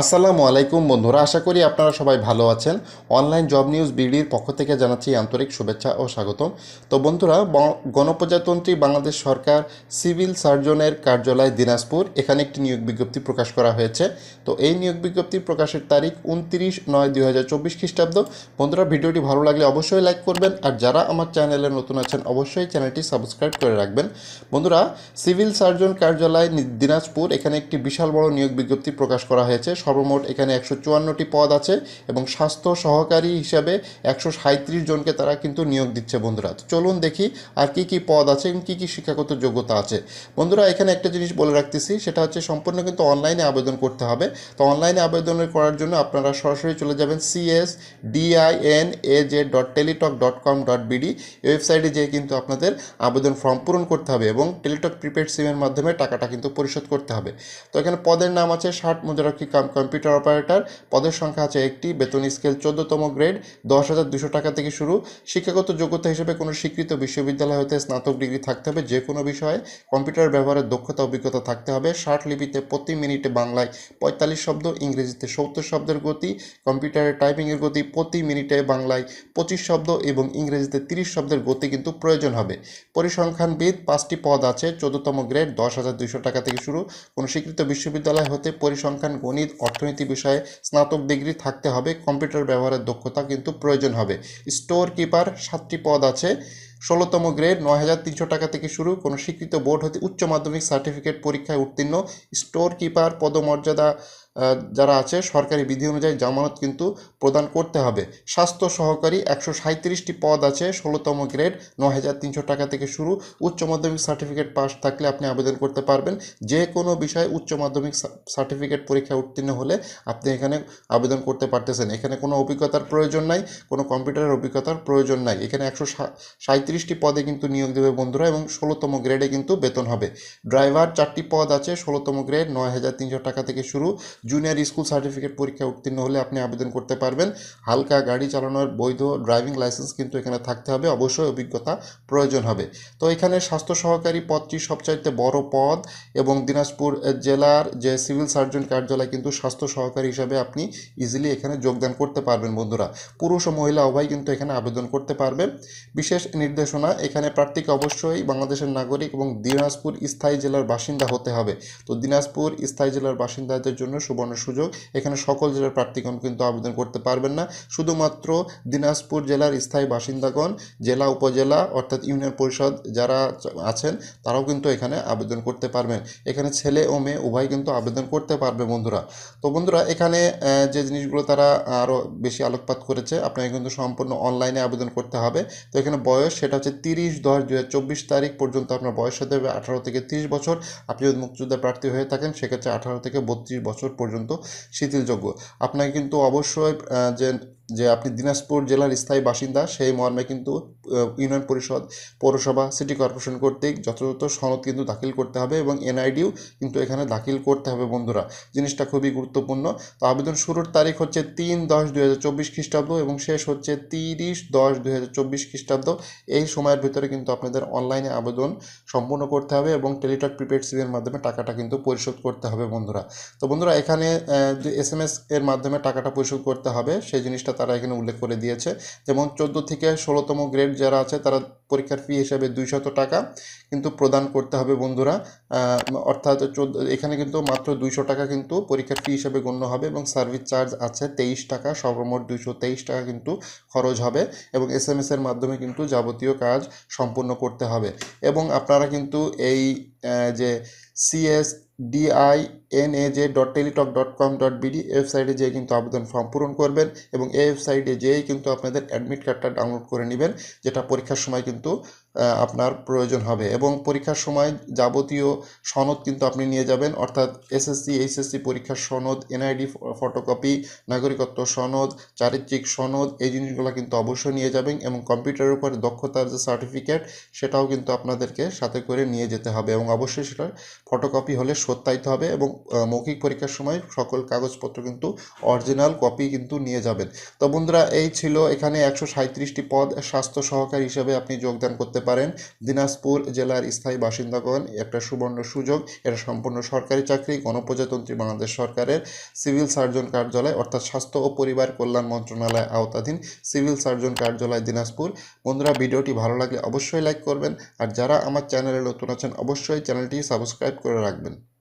আসসালামু আলাইকুম বন্ধুরা, আশা করি আপনারা সবাই ভালো আছেন। অনলাইন জব নিউজ বিডির পক্ষ থেকে জানাচ্ছি আন্তরিক শুভেচ্ছা ও স্বাগতম। তো বন্ধুরা গণপ্রজাতন্ত্রী বাংলাদেশ সরকার সিভিল সার্জনের কার্যালয় দিনাজপুর, এখানে একটি নিয়োগ বিজ্ঞপ্তি প্রকাশ করা হয়েছে। তো এই নিয়োগ বিজ্ঞপ্তি প্রকাশের তারিখ উনত্রিশ নয় দুই হাজার চব্বিশ খ্রিস্টাব্দ। বন্ধুরা, ভিডিওটি ভালো লাগলে অবশ্যই লাইক করবেন, আর যারা আমার চ্যানেলে নতুন আছেন, অবশ্যই চ্যানেলটি সাবস্ক্রাইব করে রাখবেন। বন্ধুরা, সিভিল সার্জন কার্যালয় দিনাজপুর, এখানে একটি বিশাল বড় নিয়োগ বিজ্ঞপ্তি প্রকাশ করা হয়েছে। সর্বমোট এখানে একশো চুয়ান্নটি পদ আছে এবং স্বাস্থ্য সহকারী হিসাবে একশো সাঁত্রিশ জনকে তারা কিন্তু নিয়োগ দিচ্ছে বন্ধুরা। চলুন দেখি আর কি কি পদ আছে এবং কী কী শিক্ষাগত যোগ্যতা আছে। বন্ধুরা, এখানে একটা জিনিস বলে রাখতেছি, সেটা হচ্ছে সম্পূর্ণ কিন্তু অনলাইনে আবেদন করতে হবে। তো অনলাইনে আবেদন করার জন্য আপনারা সরাসরি চলে যাবেন CS DIN A J dot Teletalk dot com dot BD ওয়েবসাইটে যেয়ে কিন্তু আপনাদের আবেদন ফর্ম পূরণ করতে হবে এবং টেলিটক প্রিপেড সিমের মাধ্যমে টাকাটা কিন্তু পরিশোধ করতে হবে। তো এখানে পদের নাম আছে, ষাট, মুদ্রাক্ষী, কাম কম্পিউটার অপারেটর। পদের সংখ্যা আছে একটি, বেতন স্কেল চোদ্দতম গ্রেড, দশ হাজার দুশো টাকা থেকে শুরু। শিক্ষাগত যোগ্যতা হিসেবে কোনো স্বীকৃত বিশ্ববিদ্যালয় হতে স্নাতক ডিগ্রি থাকতে হবে যে কোনো বিষয়ে। কম্পিউটার ব্যবহারের দক্ষতা, অভিজ্ঞতা থাকতে হবে। ষাট লিপিতে প্রতি মিনিটে বাংলায় পঁয়তাল্লিশ শব্দ, ইংরেজিতে সত্তর শব্দের গতি। কম্পিউটারের টাইপিংয়ের গতি প্রতি মিনিটে বাংলায় পঁচিশ শব্দ এবং ইংরেজিতে তিরিশ শব্দের গতি কিন্তু প্রয়োজন হবে। পরিসংখ্যানবিদ পাঁচটি পদ আছে, চোদ্দতম গ্রেড, দশ হাজার দুইশো টাকা থেকে শুরু। কোনো স্বীকৃত বিশ্ববিদ্যালয় হতে পরিসংখ্যান, গণিত অর্থনীতি বিষয়ে স্নাতক ডিগ্রি থাকতে হবে, কম্পিউটার ব্যবহারের দক্ষতা কিন্তু প্রয়োজন হবে। স্টোর কিপার সাতটি পদ আছে, ষোলোতম গ্রেড নয় হাজার তিনশো টাকা থেকে শুরু, কোনো স্বীকৃত বোর্ড হতে উচ্চ মাধ্যমিক সার্টিফিকেট পরীক্ষায় উত্তীর্ণ স্টোর কিপার পদমর্যাদা যারা আছে, সরকারি বিধি অনুযায়ী জামানত কিন্তু প্রদান করতে হবে। স্বাস্থ্য সহকারী একশো সাঁত্রিশটি পদ আছে, ষোলোতম গ্রেড ন হাজার তিনশো টাকা থেকে শুরু। উচ্চ মাধ্যমিক সার্টিফিকেট পাস থাকলে আপনি আবেদন করতে পারবেন। যে কোনো বিষয়ে উচ্চ মাধ্যমিক সার্টিফিকেট পরীক্ষায় উত্তীর্ণ হলে আপনি এখানে আবেদন করতে পারতেছেন। এখানে কোনো অভিজ্ঞতার প্রয়োজন নাই, কোনো কম্পিউটারের অভিজ্ঞতার প্রয়োজন নাই। এখানে একশো সাঁত্রিশটি পদে কিন্তু নিয়োগ দেবে বন্ধুরা এবং ষোলোতম গ্রেডে কিন্তু বেতন হবে। ড্রাইভার চারটি পদ আছে, ষোলোতম গ্রেড, নয় হাজার তিনশো টাকা থেকে শুরু। জুনিয়র স্কুল সার্টিফিকেট পরীক্ষায় উত্তীর্ণ হলে আপনি আবেদন করতে পারবেন। হালকা গাড়ি চালানোর বৈধ ড্রাইভিং লাইসেন্স কিন্তু এখানে থাকতে হবে, অবশ্যই অভিজ্ঞতা প্রয়োজন হবে। তো এখানে স্বাস্থ্য সহকারী পদটি সবচাইতে বড় পদ এবং দিনাজপুর জেলার যে সিভিল সার্জন কার্যালয় কিন্তু স্বাস্থ্য সহকারী হিসাবে আপনি ইজিলি এখানে যোগদান করতে পারবেন বন্ধুরা। পুরুষ ও মহিলা উভয় কিন্তু এখানে আবেদন করতে পারবে। বিশেষ নির্দেশনা, এখানে প্রার্থীকে অবশ্যই বাংলাদেশের নাগরিক এবং দিনাজপুর স্থায়ী জেলার বাসিন্দা হতে হবে। তো দিনাজপুর স্থায়ী জেলার বাসিন্দাদের জন্য সুবর্ণ সুযোগ। এখানে সকল জেলার প্রার্থীগণ কিন্তু আবেদন করতে পারবেন না। শুধুমাত্র দিনাজপুর জেলার স্থায়ী বাসিন্দাগণ, জেলা উপজেলা অর্থাৎ ইউনিয়ন পরিষদ যারা আছেন, তারাও কিন্তু এখানে আবেদন করতে পারবেন। এখানে ছেলে ও মেয়ে উভয় কিন্তু আবেদন করতে পারবে বন্ধুরা। তো বন্ধুরা, এখানে যে জিনিসগুলো তারা আরও বেশি আলোকপাত করেছে, আপনাকে কিন্তু সম্পূর্ণ অনলাইনে আবেদন করতে হবে। তো এখানে বয়স সেটা হচ্ছে তিরিশ দশ দু তারিখ পর্যন্ত আপনার বয়স হতে হবে আঠারো থেকে তিরিশ বছর। আপনি যদি মুক্তিযোদ্ধা প্রার্থী হয়ে থাকেন, সেক্ষেত্রে আঠারো থেকে বত্রিশ বছর পর্যন্ত শিথিলযোগ্য আপনাকে কিন্তু অবশ্যই যে যে আপনি দিনাজপুর জেলার স্থায়ী বাসিন্দা, সেই মর্মে কিন্তু ইউনিয়ন পরিষদ, পৌরসভা, সিটি কর্পোরেশন কর্তৃক যথাযথ সনদ কিন্তু দাখিল করতে হবে এবং এনআইডিও কিন্তু এখানে দাখিল করতে হবে বন্ধুরা। জিনিসটা খুবই গুরুত্বপূর্ণ। তো আবেদন শুরুর তারিখ হচ্ছে তিন দশ দুই হাজার চব্বিশ খ্রিস্টাব্দ এবং শেষ হচ্ছে তিরিশ দশ দুই হাজার চব্বিশ খ্রিস্টাব্দ। এই সময়ের ভিতরে কিন্তু আপনাদের অনলাইনে আবেদন সম্পূর্ণ করতে হবে এবং টেলিটক প্রিপেড সিমের মাধ্যমে টাকাটা কিন্তু পরিশোধ করতে হবে বন্ধুরা। তো বন্ধুরা, এখানে এস এম এস এর মাধ্যমে টাকাটা পরিশোধ করতে হবে, সেই জিনিসটা তারা এখানে উল্লেখ করে দিয়েছে। যেমন চোদ্দ থেকে ষোলোতম গ্রেড যারা আছে, তারা পরীক্ষার ফি হিসাবে দুইশত টাকা কিন্তু প্রদান করতে হবে বন্ধুরা। অর্থাৎ এখানে কিন্তু মাত্র দুইশো টাকা কিন্তু পরীক্ষার ফি হিসাবে গণ্য হবে এবং সার্ভিস চার্জ আছে তেইশ টাকা, সর্বমোট দুইশো তেইশ টাকা কিন্তু খরচ হবে এবং এস এম এর মাধ্যমে কিন্তু যাবতীয় কাজ সম্পূর্ণ করতে হবে। এবং আপনারা কিন্তু এই যে CS DI N A J dot Teletalk dot com dot BD ওয়েবসাইটে যেয়ে কিন্তু আবেদন ফর্ম পূরণ করবেন এবং এই ওয়েবসাইটে যেয়েই কিন্তু আপনাদের অ্যাডমিট কার্ডটা ডাউনলোড করে নেবেন, যেটা পরীক্ষার সময় কিন্তু আপনার প্রয়োজন হবে। এবং পরীক্ষার সময় যাবতীয় সনদ কিন্তু আপনি নিয়ে যাবেন। অর্থাৎ এসএসসি, এইচএসসি পরীক্ষার সনদ, এনআইডি ফটোকপি, নাগরিকত্ব সনদ, চারিত্রিক সনদ, এই জিনিসগুলো কিন্তু অবশ্যই নিয়ে যাবেন এবং কম্পিউটারের উপর দক্ষতার যে সার্টিফিকেট, সেটাও কিন্তু আপনাদেরকে সাথে করে নিয়ে যেতে হবে এবং অবশ্যই সেটার ফটোকপি হলে সত্যায়িত হবে এবং মৌখিক পরীক্ষার সময় সকল কাগজপত্র কিন্তু অরিজিনাল কপি কিন্তু নিয়ে যাবেন। তো বন্ধুরা, এই ছিল এখানে একশো সাঁত্রিশটি পদ স্বাস্থ্য সহকারী হিসেবে আপনি যোগদান করতে পারেন। দিনাজপুর জেলার স্থায়ী বাসিন্দাগণ, একটা সুবর্ণ সুযোগ। এটা সম্পূর্ণ সরকারি চাকরি, গণপ্রজাতন্ত্রী বাংলাদেশ সরকারের সিভিল সার্জন কার্যালয়, অর্থাৎ স্বাস্থ্য ও পরিবার কল্যাণ মন্ত্রণালয় আওতাধীন সিভিল সার্জন কার্যালয় দিনাজপুর। বন্ধুরা, ভিডিওটি ভালো লাগলে অবশ্যই লাইক করবেন। আর যারা আমার চ্যানেলে নতুন আছেন, অবশ্যই চ্যানেলটি সাবস্ক্রাইব করে রাখবেন।